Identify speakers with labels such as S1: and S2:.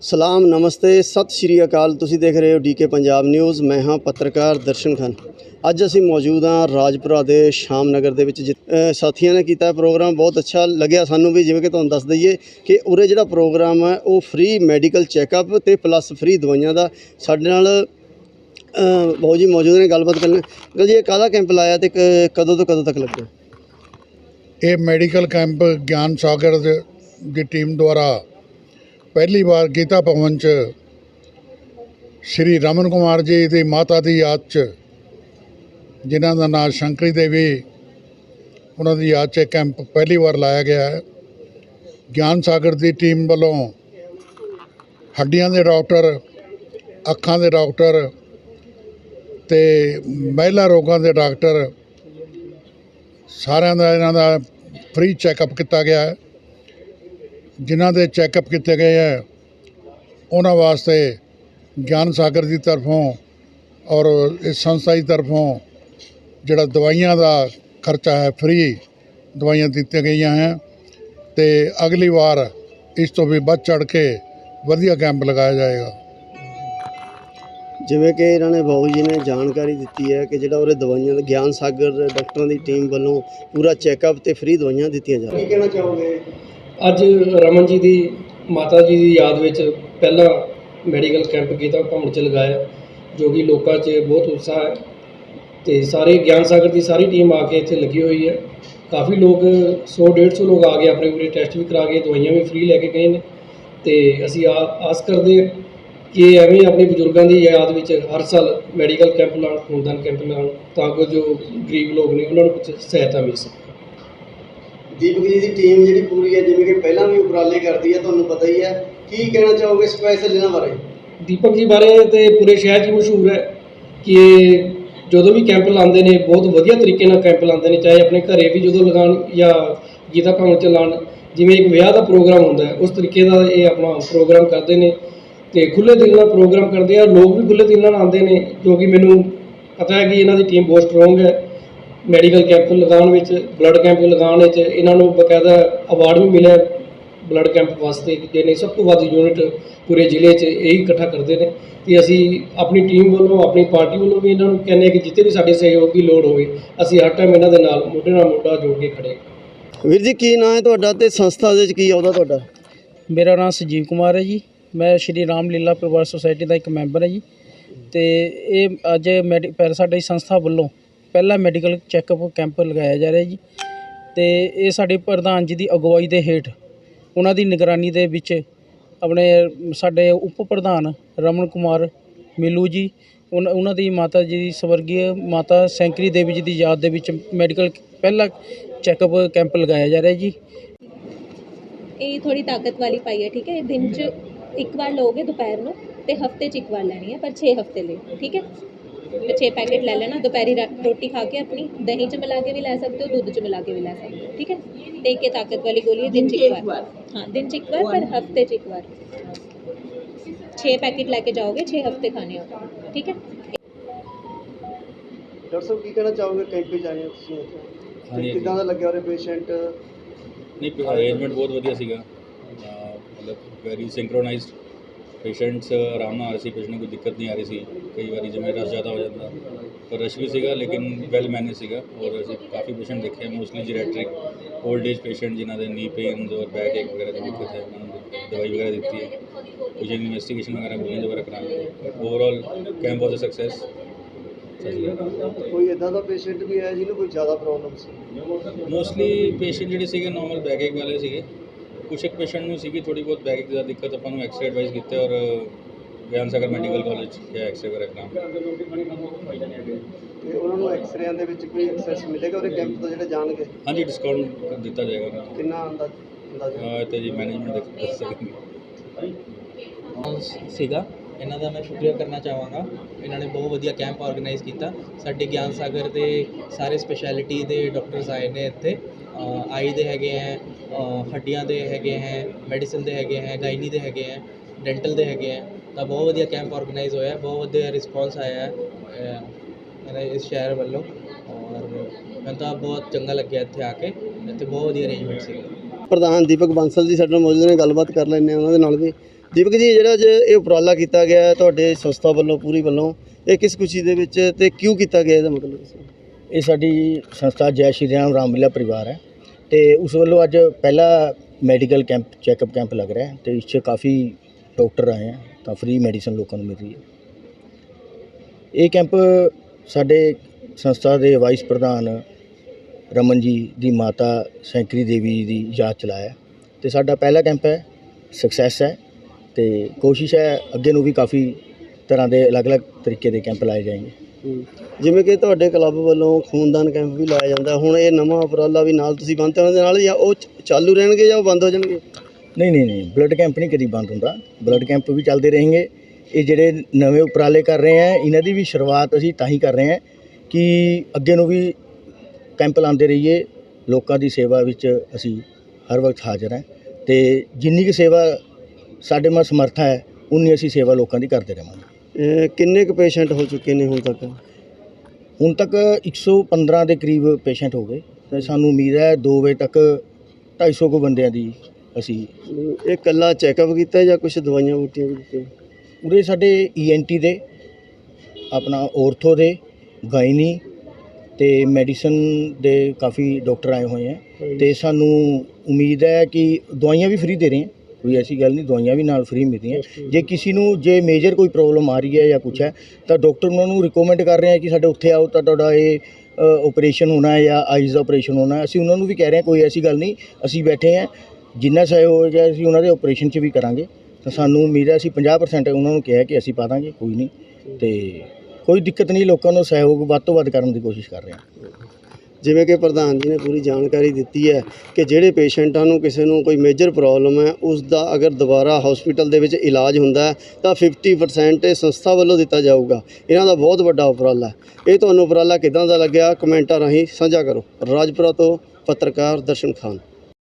S1: ਸਲਾਮ, ਨਮਸਤੇ, ਸਤਿ ਸ਼੍ਰੀ ਅਕਾਲ। ਤੁਸੀਂ ਦੇਖ ਰਹੇ ਹੋ ਡੀਕੇ ਪੰਜਾਬ ਨਿਊਜ਼। ਮੈਂ ਹਾਂ ਪੱਤਰਕਾਰ ਦਰਸ਼ਨ ਖਾਨ। ਅੱਜ ਅਸੀਂ ਮੌਜੂਦ ਹਾਂ ਰਾਜਪੁਰਾ ਦੇ ਸ਼ਾਮ ਨਗਰ ਦੇ ਵਿੱਚ ਜਿ- ਸਾਥੀਆਂ ਨੇ ਕੀਤਾ ਪ੍ਰੋਗਰਾਮ। ਬਹੁਤ ਅੱਛਾ ਲੱਗਿਆ ਸਾਨੂੰ ਵੀ, ਜਿਵੇਂ ਕਿ ਤੁਹਾਨੂੰ ਦੱਸ ਦਈਏ ਕਿ ਉਰੇ ਜਿਹੜਾ ਪ੍ਰੋਗਰਾਮ ਹੈ, ਉਹ ਫ੍ਰੀ ਮੈਡੀਕਲ ਚੈੱਕਅਪ ਤੇ ਪਲੱਸ ਫ੍ਰੀ ਦਵਾਈਆਂ ਦਾ। ਸਾਡੇ ਨਾਲ ਬਹੁਤ ਜੀ ਮੌਜੂਦ ਨੇ, ਗੱਲਬਾਤ ਕਰਨ। ਅੰਕਲ ਜੀ, ਇਹ ਕਾਹਦਾ ਕੈਂਪ ਲਾਇਆ ਤੇ ਕ- ਕਦੋਂ ਤੋਂ ਕਦੋਂ ਤੱਕ ਲੱਗਿਆ?
S2: ਇਹ ਮੈਡੀਕਲ ਕੈਂਪ ਗਿਆਨ ਸਾਗਰ ਦੀ ਟੀਮ ਦੁਆਰਾ ਪਹਿਲੀ ਵਾਰ ਗੀਤਾ ਭਵਨ ਚ ਸ਼੍ਰੀ ਰਮਨ ਕੁਮਾਰ ਜੀ ਦੀ ਮਾਤਾ ਦੀ ਯਾਦ ਚ, ਜਿਨ੍ਹਾਂ ਦਾ ਨਾਮ ਸ਼ੰਕਰੀ ਦੇਵੀ, ਉਹਨਾਂ ਦੀ ਯਾਦ 'ਚ ਕੈਂਪ ਪਹਿਲੀ ਵਾਰ ਲਾਇਆ ਗਿਆ ਹੈ। ਗਿਆਨ ਸਾਗਰ ਦੀ ਟੀਮ ਵੱਲੋਂ ਹੱਡੀਆਂ ਦੇ ਡਾਕਟਰ, ਅੱਖਾਂ ਦੇ ਡਾਕਟਰ ਤੇ ਮਹਿਲਾ ਰੋਗਾਂ ਦੇ ਡਾਕਟਰ, ਸਾਰਿਆਂ ਦਾ ਇਹਨਾਂ ਦਾ ਫ੍ਰੀ ਚੈੱਕਅਪ ਕੀਤਾ ਗਿਆ ਹੈ। ਜਿਨ੍ਹਾਂ ਦੇ ਚੈੱਕਅਪ ਕੀਤੇ ਗਏ ਹੈ ਉਹਨਾਂ ਵਾਸਤੇ ਗਿਆਨ ਸਾਗਰ ਦੀ ਤਰਫੋਂ ਔਰ ਇਸ ਸੰਸਥਾ ਦੀ ਤਰਫੋਂ ਜਿਹੜਾ ਦਵਾਈਆਂ ਦਾ ਖਰਚਾ ਹੈ ਫ੍ਰੀ ਦਵਾਈਆਂ ਦਿੱਤੀਆਂ ਗਈਆਂ ਹੈ ਤੇ ਅਗਲੀ ਵਾਰ ਇਸ ਤੋਂ ਵੀ ਵੱਧ ਚੜ ਕੇ ਵਧੀਆ ਕੈਂਪ ਲਗਾਇਆ ਜਾਏਗਾ।
S1: ਜਿਵੇਂ ਕਿ ਇਹਨਾਂ ਨੇ ਬਾਊ ਜੀ ਨੇ ਜਾਣਕਾਰੀ ਦਿੱਤੀ ਹੈ ਕਿ ਜਿਹੜਾ ਉਰੇ ਦਵਾਈਆਂ ਦਾ ਗਿਆਨ ਸਾਗਰ ਡਾਕਟਰਾਂ ਦੀ ਟੀਮ ਵੱਲੋਂ ਪੂਰਾ ਚੈੱਕਅਪ ਤੇ ਫ੍ਰੀ ਦਵਾਈਆਂ ਦਿੱਤੀਆਂ ਜਾ ਰਹੀਆਂ। ਕੀ ਕਹਿਣਾ ਚਾਹੋਗੇ?
S3: ਅੱਜ ਰਮਨ ਜੀ ਦੀ, ਮਾਤਾ ਜੀ ਦੀ ਯਾਦ ਵਿੱਚ ਪਹਿਲਾ ਮੈਡੀਕਲ ਕੈਂਪ ਕੀਤਾ ਭਵਨ ਚ ਲਗਾਇਆ, ਜੋ ਕਿ ਲੋਕਾਂ 'ਚ ਬਹੁਤ ਉਤਸ਼ਾਹ ਹੈ। ਤੇ ਸਾਰੇ ਗਿਆਨ ਸਾਗਰ ਦੀ ਸਾਰੀ ਟੀਮ ਆ ਕੇ ਇੱਥੇ ਲੱਗੀ ਹੋਈ ਹੈ। ਕਾਫੀ ਲੋਕ 100 150 ਲੋਕ ਆ ਗਏ, ਆਪਣੇ ਪੂਰੇ ਟੈਸਟ ਵੀ ਕਰਾ ਕੇ, ਦਵਾਈਆਂ ਵੀ ਫ੍ਰੀ ਲੈ ਕੇ ਗਏ ਨੇ। ਤੇ ਅਸੀਂ ਆ- ਆਸ ਕਰਦੇ ਕਿ ਐਵੇਂ ਆਪਣੇ ਬਜ਼ੁਰਗਾਂ ਦੀ ਯਾਦ ਵਿੱਚ ਹਰ ਸਾਲ ਮੈਡੀਕਲ ਕੈਂਪ ਲਾਉਣ ਖੂਨਦਾਨ ਕੈਂਪ ਲਾਉਣ ਤਾਂ ਕਿ ਜੋ ਗਰੀਬ ਲੋਕ ਨੇ, ਉਹਨਾਂ ਨੂੰ ਕੁਝ ਸਹਾਇਤਾ ਮਿਲ ਸਕੇ।
S1: ਦੀਪਕ ਜੀ ਦੀ ਟੀਮ ਜਿਹੜੀ ਪੂਰੀ ਹੈ, ਜਿਵੇਂ ਕਿ ਪਹਿਲਾਂ ਵੀ ਉਪਰਾਲੇ ਕਰਦੀ ਹੈ, ਤੁਹਾਨੂੰ ਪਤਾ ਹੀ ਹੈ। ਕੀ ਕਹਿਣਾ ਚਾਹੋਗੇ ਸਪੈਸ਼ਲ ਇਹਨਾਂ ਬਾਰੇ?
S3: ਦੀਪਕ ਜੀ ਬਾਰੇ ਤੇ ਪੂਰੇ ਸ਼ਹਿਰ 'ਚ ਮਸ਼ਹੂਰ ਹੈ ਕਿ ਇਹ ਜਦੋਂ ਵੀ ਕੈਂਪ ਲਾਉਂਦੇ ਨੇ, ਬਹੁਤ ਵਧੀਆ ਤਰੀਕੇ ਨਾਲ ਕੈਂਪ ਲਾਉਂਦੇ ਨੇ, ਚਾਹੇ ਆਪਣੇ ਘਰੇ ਵੀ ਜਦੋਂ ਲਗਾਉਣ ਜਾਂ ਗੀਤਾ ਭਵਨ 'ਚ ਲਾਉਣ, ਜਿਵੇਂ ਇੱਕ ਵਿਆਹ ਦਾ ਪ੍ਰੋਗਰਾਮ ਹੁੰਦਾ ਹੈ, ਉਸ ਤਰੀਕੇ ਦਾ ਇਹ ਆਪਣਾ ਪ੍ਰੋਗਰਾਮ ਕਰਦੇ ਨੇ ਤੇ ਖੁੱਲੇ ਦਿਲ ਨਾਲ ਪ੍ਰੋਗਰਾਮ ਕਰਦੇ ਆ। ਲੋਕ ਵੀ ਖੁੱਲੇ ਦਿਲ ਨਾਲ ਆਉਂਦੇ ਨੇ, ਕਿਉਂਕਿ ਮੈਨੂੰ ਪਤਾ ਹੈ ਕਿ ਇਹਨਾਂ ਦੀ ਟੀਮ ਬਹੁਤ ਸਟਰੋਂਗ ਹੈ। ਮੈਡੀਕਲ ਕੈਂਪ ਲਗਾਉਣ ਵਿੱਚ ਬਲੱਡ ਕੈਂਪ ਲਗਾਉਣ ਵਿੱਚ ਇਹਨਾਂ ਨੂੰ ਬਕਾਇਦਾ ਅਵਾਰਡ ਵੀ ਮਿਲਿਆ ਬਲੱਡ ਕੈਂਪ ਵਾਸਤੇ ਜਿਹਨੇ ਸਭ ਤੋਂ ਵੱਧ ਯੂਨਿਟ ਪੂਰੇ ਜ਼ਿਲ੍ਹੇ 'ਚ ਇਹੀ ਇਕੱਠਾ ਕਰਦੇ ਨੇ ਤੇ ਅਸੀਂ ਆਪਣੀ ਟੀਮ ਵੱਲੋਂ ਆਪਣੀ ਪਾਰਟੀ ਵੱਲੋਂ ਵੀ ਇਹਨਾਂ ਨੂੰ ਕਹਿੰਦੇ ਹਾਂ ਕਿ ਜਿੱਥੇ ਵੀ ਸਾਡੇ ਸਹਿਯੋਗ ਦੀ ਲੋੜ ਹੋਵੇ ਅਸੀਂ ਹਰ ਟਾਈਮ ਇਹਨਾਂ ਦੇ ਨਾਲ ਮੋਢੇ ਨਾਲ ਮੋਢਾ ਜੋੜ ਕੇ ਖੜੇ ਹਾਂ।
S1: ਵੀਰ ਜੀ ਕੀ ਨਾਮ ਹੈ ਤੁਹਾਡਾ ਤੇ ਸੰਸਥਾ ਦੇ ਵਿੱਚ ਕੀ ਆਉਦਾ ਤੁਹਾਡਾ?
S4: ਮੇਰਾ ਨਾਮ ਸੰਜੀਵ ਕੁਮਾਰ ਹੈ ਜੀ। ਮੈਂ ਸ਼੍ਰੀ ਰਾਮ ਲੀਲਾ ਪਰਿਵਾਰ ਸੁਸਾਇਟੀ ਦਾ ਇੱਕ ਮੈਂਬਰ ਹਾਂ ਜੀ। ਤੇ ਇਹ ਅੱਜ ਮੈਡੀ ਪੈਰ ਸਾਡੀ ਸੰਸਥਾ ਵੱਲੋਂ ਪਹਿਲਾ ਮੈਡੀਕਲ ਚੈੱਕਅਪ ਕੈਂਪ ਲਗਾਇਆ ਜਾ ਰਿਹਾ ਜੀ। ਤੇ ਇਹ ਸਾਡੇ ਪ੍ਰਧਾਨ ਜੀ ਦੀ ਅਗਵਾਈ ਦੇ ਹੇਠ ਉਹਨਾਂ ਦੀ ਨਿਗਰਾਨੀ ਦੇ ਵਿੱਚ ਆਪਣੇ ਸਾਡੇ ਉਪ ਪ੍ਰਧਾਨ ਰਮਨ ਕੁਮਾਰ ਮਿਲੂ ਜੀ, ਉਨ- ਉਹਨਾਂ ਦੀ ਮਾਤਾ ਜੀ ਦੀ ਸਵਰਗੀ ਮਾਤਾ ਸੈਂਕਰੀ ਦੇਵੀ ਜੀ ਦੀ ਯਾਦ ਦੇ ਵਿੱਚ ਮੈਡੀਕਲ ਪਹਿਲਾ ਚੈੱਕਅਪ ਕੈਂਪ ਲਗਾਇਆ ਜਾ ਰਿਹਾ ਜੀ।
S5: ਇਹ ਥੋੜੀ ਤਾਕਤ ਵਾਲੀ ਪਾਈ ਹੈ, ਠੀਕ ਹੈ। ਇਹ ਦਿਨ 'ਚ ਇੱਕ ਵਾਰ ਲਓਗੇ ਦੁਪਹਿਰ ਨੂੰ ਤੇ ਹਫ਼ਤੇ 'ਚ ਇੱਕ ਵਾਰ ਲੈਣੀ ਹੈ, ਪਰ 6 ਹਫ਼ਤੇ ਲਈ, ਠੀਕ ਹੈ। 6 ਪੈਕੇਟ ਲੈ ਲੈਣਾ ਦੁਪਹਿਰੀ ਰੋਟੀ ਖਾ ਕੇ ਆਪਣੀ ਦਹੀਂ 'ਚ ਮਿਲਾ ਕੇ ਵੀ ਲੈ ਸਕਦੇ ਹੋ ਦੁੱਧ 'ਚ ਮਿਲਾ ਕੇ ਵੀ ਲੈ ਸਕਦੇ ਹੋ ਠੀਕ ਹੈ? ਤੇ ਇਹ ਤਾਕਤ ਵਾਲੀ ਗੋਲੀ ਹੈ ਦਿਨ 'ਚ ਇੱਕ ਵਾਰ। ਹਾਂ ਦਿਨ 'ਚ ਇੱਕ ਵਾਰ ਪਰ ਹਫ਼ਤੇ 'ਚ ਇੱਕ ਵਾਰ। 6 ਪੈਕੇਟ ਲੈ ਕੇ ਜਾਓਗੇ 6 ਹਫ਼ਤੇ ਖਾਣੇ ਹੋ। ਠੀਕ ਹੈ?
S1: ਡਾਕਟਰ ਸਾਹਿਬ ਕੀ ਕਹਿਣਾ ਚਾਹੋਗੇ ਕੈਂਪ ਵਿੱਚ ਆਏ ਹੋ ਤੁਸੀਂ ਇੱਥੇ। ਕਿੱਦਾਂ ਦਾ ਲੱਗਿਆ ਉਰੇ ਪੇਸ਼ੈਂਟ?
S6: ਨਹੀਂ ਅਰੇਂਜਮੈਂਟ ਬਹੁਤ ਵਧੀਆ ਸੀਗਾ। ਮਤਲਬ ਵੈਰੀ ਸਿੰਕਰੋਨਾਈਜ਼ਡ ਪੇਸ਼ੈਂਟਸ ਆਰਾਮ ਨਾਲ ਆ ਰਹੇ ਸੀ ਪੇਸ਼ੈਂਟ ਨੂੰ ਕੋਈ ਦਿੱਕਤ ਨਹੀਂ ਆ ਰਹੀ ਸੀ। ਕਈ ਵਾਰੀ ਜਿਵੇਂ ਰਸ਼ ਜ਼ਿਆਦਾ ਹੋ ਜਾਂਦਾ ਪਰ ਰਸ਼ ਵੀ ਸੀਗਾ ਲੇਕਿਨ ਵੈਲ ਮੈਨੇਜ ਸੀਗਾ। ਔਰ ਅਸੀਂ ਕਾਫੀ ਪੇਸ਼ੈਂਟ ਦੇਖੇ mostly geriatric old age patient ਜਿਨ੍ਹਾਂ ਦੇ ਨੀ ਪੇਨਸ ਔਰ ਬੈਕ ਏਕ ਵਗੈਰਾ ਦੀ ਦਿੱਕਤ ਹੈ ਉਹਨਾਂ ਨੂੰ ਦਵਾਈ ਵਗੈਰਾ ਦਿੱਤੀ ਹੈ। ਕੁਝ ਇਨਵੈਸਟੀਗੇਸ਼ਨ ਵਗੈਰਾ ਬੋਲਣ ਦੁਬਾਰਾ ਕਰਾਂਗੇ। Overall camp was a success
S1: ਕੋਈ ਇਦਾਂ ਦਾ ਪੇਸ਼ੈਂਟ ਵੀ ਆਇਆ ਜਿਹਨੂੰ ਕੋਈ ਜ਼ਿਆਦਾ ਪ੍ਰੋਬਲਮ ਸੀ
S6: ਮੋਸਟਲੀ ਪੇਸ਼ੈਂਟ ਜਿਹੜੇ ਸੀਗੇ ਨਾਰਮਲ ਬੈਕਏਕ ਵਾਲੇ ਸੀਗੇ। ਕੁਛ ਇੱਕ ਪੇਸ਼ੈਂਟ ਨੂੰ ਸੀਗੀ ਥੋੜੀ ਬਹੁਤ ਬੈਕਏਕ ਦੀ ਦਿੱਕਤ ਆਪਾਂ ਨੂੰ ਐਕਸਰੇ ਐਡਵਾਈਸ ਕੀਤਾ ਔਰ ਗਿਆਨ ਸਾਗਰ ਮੈਡੀਕਲ ਕਾਲਜ ਜਾਂ ਐਕਸਰੇ ਵਗੈਰਾ ਕਰਾਉਂ
S1: ਤੇ ਉਹਨਾਂ ਨੂੰ ਐਕਸਰੇਆਂ ਦੇ ਵਿੱਚ ਕੋਈ ਐਕਸੈਸ ਮਿਲੇਗਾ ਉਹਦੇ ਕੈਂਪ ਤੋਂ ਜਿਹੜੇ ਜਾਣਗੇ?
S6: ਹਾਂਜੀ ਡਿਸਕਾਊਂਟ ਦਿੱਤਾ ਜਾਏਗਾ ਉਹਨਾਂ ਨੂੰ।
S1: ਕਿੰਨਾ ਅੰਦਾਜ਼ ਅੰਦਾਜ਼ਾ?
S6: ਅਹ ਤੇ ਜੀ ਮੈਨੇਜਮੈਂਟ ਦੱਸ ਸਕਦੀ
S7: ਸੀਗਾ। ਇਹਨਾਂ ਦਾ ਮੈਂ ਸ਼ੁਕਰੀਆ ਕਰਨਾ ਚਾਹਾਂਗਾ। ਇਹਨਾਂ ਨੇ ਬਹੁਤ ਵਧੀਆ ਕੈਂਪ ਆਰਗੇਨਾਈਜ਼ ਕੀਤਾ। ਸਾਡੇ ਗਿਆਨ ਸਾਗਰ ਦੇ ਸਾਰੇ ਸਪੈਸ਼ਲਿਟੀ ਦੇ ਡਾਕਟਰਸ ਆਏ ਨੇ ਇੱਥੇ। ਆਈ ਦੇ ਹੈਗੇ ਹੈ ਹੱਡੀਆਂ ਦੇ ਹੈਗੇ ਹੈ ਮੈਡੀਸਨ ਦੇ ਹੈਗੇ ਹੈ ਗਾਇਨੀ ਦੇ ਹੈਗੇ ਹੈ ਡੈਂਟਲ ਦੇ ਹੈਗੇ ਹੈ ਤਾਂ ਬਹੁਤ ਵਧੀਆ ਕੈਂਪ ਆਰਗੇਨਾਈਜ਼ ਹੋਇਆ ਹੈ, ਬਹੁਤ ਵਧੀਆ ਰਿਸਪੌਂਸ ਆਇਆ ਹੈ ਇਸ ਸ਼ਹਿਰ ਵੱਲੋਂ ਔਰ ਮੈਨੂੰ ਤਾਂ ਬਹੁਤ ਚੰਗਾ ਲੱਗਿਆ ਇੱਥੇ ਆ ਕੇ ਇੱਥੇ ਬਹੁਤ ਵਧੀਆ ਅਰੇਂਜਮੈਂਟ ਸੀਗਾ
S1: ਪ੍ਰਧਾਨ ਦੀਪਕ ਬਾਂਸਲ ਜੀ ਸਾਡੇ ਨਾਲ ਮੌਜੂਦ ਨੇ ਗੱਲਬਾਤ ਕਰ ਲੈਂਦੇ ਹਾਂ ਉਹਨਾਂ ਦੇ ਨਾਲ ਵੀ। ਦੀਪਕ ਜੀ ਜਿਹੜਾ ਜੇ ਇਹ ਉਪਰਾਲਾ ਕੀਤਾ ਗਿਆ ਤੁਹਾਡੇ ਸੰਸਥਾ ਵੱਲੋਂ ਪੂਰੀ ਵੱਲੋਂ ਇਹ ਕਿਸ ਖੁਸ਼ੀ ਦੇ ਵਿੱਚ ਤੇ ਕਿਉਂ ਕੀਤਾ ਗਿਆ ਇਹਦਾ ਮਤਲਬ
S8: ਇਹ ਸਾਡੀ ਸੰਸਥਾ ਜੈ ਸ਼੍ਰੀ ਰਾਮ ਰਾਮਲੀਲਾ ਪਰਿਵਾਰ ਹੈ। ਤੇ ਉਸ ਵੱਲੋਂ ਅੱਜ ਪਹਿਲਾ ਮੈਡੀਕਲ ਕੈਂਪ ਚੈੱਕਅਪ ਕੈਂਪ ਲੱਗ ਰਿਹਾ ਹੈ ਤੇ ਇਸ 'ਚ ਕਾਫੀ ਡਾਕਟਰ ਆਏ ਹੈ, ਤਾਂ ਫ੍ਰੀ ਮੈਡੀਸਨ ਲੋਕਾਂ ਨੂੰ ਮਿਲ ਰਹੀ ਹੈ। ਇਹ ਕੈਂਪ ਸਾਡੇ ਸੰਸਥਾ ਦੇ ਵਾਈਸ ਪ੍ਰਧਾਨ ਰਮਨ ਜੀ ਦੀ ਮਾਤਾ ਸੈਂਕਰੀ ਦੇਵੀ ਜੀ ਦੀ ਯਾਦ ਚਲਾਇਆ ਤੇ ਸਾਡਾ ਪਹਿਲਾ ਕੈਂਪ ਹੈ ਸਕਸੈਸ ਹੈ ਤੇ ਕੋਸ਼ਿਸ਼ ਹੈ ਅੱਗੇ ਨੂੰ ਵੀ ਕਾਫੀ ਤਰ੍ਹਾਂ ਦੇ ਅਲੱਗ-ਅਲੱਗ ਤਰੀਕੇ ਦੇ ਕੈਂਪ ਲਾਏ ਜਾਣਗੇ।
S1: ਜਿਵੇਂ ਕਿ ਤੁਹਾਡੇ ਕਲੱਬ ਵੱਲੋਂ ਖੂਨਦਾਨ ਕੈਂਪ ਵੀ ਲਾਇਆ ਜਾਂਦਾ। ਹੁਣ ਇਹ ਨਵਾਂ ਉਪਰਾਲਾ ਵੀ ਨਾਲ ਤੁਸੀਂ ਬੰਦ ਉਹਨਾਂ ਦੇ ਨਾਲ ਜਾਂ ਉਹ ਚ- ਚਾਲੂ ਰਹਿਣਗੇ ਜਾਂ ਉਹ ਬੰਦ ਹੋ ਜਾਣਗੇ?
S8: ਨਹੀਂ ਨਹੀਂ ਨਹੀਂ। ਬਲੱਡ ਕੈਂਪ ਨਹੀਂ ਕਦੀ ਬੰਦ ਹੁੰਦਾ। ਬਲੱਡ ਕੈਂਪ ਵੀ ਚੱਲਦੇ ਰਹਿਣਗੇ ਇਹ ਜਿਹੜੇ ਨਵੇਂ ਉਪਰਾਲੇ ਕਰ ਰਹੇ ਆ, ਇਹਨਾਂ ਦੀ ਵੀ ਸ਼ੁਰੂਆਤ ਅਸੀਂ ਤਾਂ ਹੀ ਕਰ ਰਹੇ ਹਾਂ ਕਿ ਅੱਗੇ ਨੂੰ ਵੀ ਕੈਂਪ ਲਾਉਂਦੇ ਰਹੀਏ। ਲੋਕਾਂ ਦੀ ਸੇਵਾ ਵਿੱਚ ਅਸੀਂ ਹਰ ਵਕਤ ਹਾਜ਼ਰ ਹਾਂ ਤੇ ਜਿੰਨੀ ਕੁ ਸੇਵਾ ਸਾਡੇ ਮਾ ਸਮਰਥਾ ਹੈ, ਉਨੀ ਅਸੀਂ ਸੇਵਾ ਲੋਕਾਂ ਦੀ ਕਰਦੇ ਰਹਾਂਗੇ।
S1: ਇਹ ਕਿੰਨੇ ਕੁ ਪੇਸ਼ੈਂਟ ਹੋ ਚੁੱਕੇ ਨੇ ਹੁਣ ਤੱਕ?
S8: ਹੁਣ ਤੱਕ 115 ਦੇ ਕਰੀਬ ਪੇਸ਼ੈਂਟ ਹੋ ਗਏ ਤੇ ਸਾਨੂੰ ਉਮੀਦ ਹੈ 2 ਵਜੇ ਤੱਕ 250 ਕੁ ਬੰਦਿਆਂ ਦੀ ਅਸੀਂ
S1: ਇਹ ਕੱਲਾ ਚੈੱਕਅਪ ਕੀਤਾ ਜਾਂ ਕੁਝ ਦਵਾਈਆਂ ਬੂਟੀਆਂ ਵੀ ਦਿੱਤੀਆਂ?
S8: ਉਰੇ ਸਾਡੇ ਈਐਨਟੀ ਦੇ ਆਪਣਾ ਔਰਥੋ ਦੇ ਗਾਇਨੀ ਤੇ ਮੈਡੀਸਨ ਦੇ ਕਾਫੀ ਡਾਕਟਰ ਆਏ ਹੋਏ ਹੈ ਤੇ ਸਾਨੂੰ ਉਮੀਦ ਹੈ ਕਿ ਦਵਾਈਆਂ ਵੀ ਫ੍ਰੀ ਦੇ ਰਹੇ ਹੈ। ਕੋਈ ਐਸੀ ਗੱਲ ਨਹੀਂ ਦਵਾਈਆਂ ਵੀ ਨਾਲ ਫ੍ਰੀ ਮਿਲਦੀਆਂ। ਜੇ ਕਿਸੇ ਨੂੰ ਜੇ ਮੇਜਰ ਕੋਈ ਪ੍ਰੋਬਲਮ ਆ ਰਹੀ ਹੈ ਜਾਂ ਕੁਛ ਹੈ ਤਾਂ ਡਾਕਟਰ ਉਹਨਾਂ ਨੂੰ ਰਿਕਮੈਂਡ ਕਰ ਰਹੇ ਹੈ ਕਿ ਸਾਡੇ ਉੱਥੇ ਆਓ ਤਾਂ ਤੁਹਾਡਾ ਇਹ ਆਪਰੇਸ਼ਨ ਹੋਣਾ ਹੈ ਜਾਂ ਆਈਜ਼ ਦਾ ਆਪਰੇਸ਼ਨ ਹੋਣਾ ਅਸੀਂ ਉਹਨਾਂ ਨੂੰ ਵੀ ਕਹਿ ਰਹੇ ਹਾਂ ਕੋਈ ਐਸੀ ਗੱਲ ਨਹੀਂ ਅਸੀਂ ਬੈਠੇ ਹਾਂ ਜਿੰਨਾ ਸਹਿਯੋਗ ਹੈ ਅਸੀਂ ਉਹਨਾਂ ਦੇ ਆਪਰੇਸ਼ਨ 'ਚ ਵੀ ਕਰਾਂਗੇ। ਤਾਂ ਸਾਨੂੰ ਉਮੀਦ ਹੈ ਅਸੀਂ 50% ਉਹਨਾਂ ਨੂੰ ਕਿਹਾ ਕਿ ਅਸੀਂ ਪਾ ਦਾਂਗੇ ਕੋਈ ਨਹੀਂ। ਤੇ ਕੋਈ ਦਿੱਕਤ ਨਹੀਂ ਲੋਕਾਂ ਨੂੰ ਸਹਿਯੋਗ ਵੱਧ ਤੋਂ ਵੱਧ ਕਰਨ ਦੀ ਕੋਸ਼ਿਸ਼ ਕਰ ਰਹੇ ਹਾਂ।
S1: ਜਿਵੇਂ ਕਿ ਪ੍ਰਧਾਨ ਜੀ ਨੇ ਪੂਰੀ ਜਾਣਕਾਰੀ ਦਿੱਤੀ ਹੈ ਕਿ ਜਿਹੜੇ ਪੇਸ਼ੈਂਟਾਂ ਨੂੰ ਕਿਸੇ ਨੂੰ ਕੋਈ ਮੇਜਰ ਪ੍ਰੋਬਲਮ ਹੈ, ਉਸ ਦਾ ਅਗਰ ਦੁਬਾਰਾ ਹਸਪੀਟਲ ਦੇ ਵਿੱਚ ਇਲਾਜ ਹੁੰਦਾ ਤਾਂ 50% ਇਹ ਸੰਸਥਾ ਵੱਲੋਂ ਦਿੱਤਾ ਜਾਊਗਾ। ਇਹਨਾਂ ਦਾ ਬਹੁਤ ਵੱਡਾ ਉਪਰਾਲਾ ਹੈ। ਇਹ ਤੁਹਾਨੂੰ ਉਪਰਾਲਾ ਕਿਦਾਂ ਦਾ ਲੱਗਿਆ? ਕਮੈਂਟਾਂ ਰਾਹੀਂ ਸਾਂਝਾ ਕਰੋ। ਰਾਜਪੁਰਾ ਤੋਂ ਪੱਤਰਕਾਰ ਦਰਸ਼ਨ ਖਾਨ।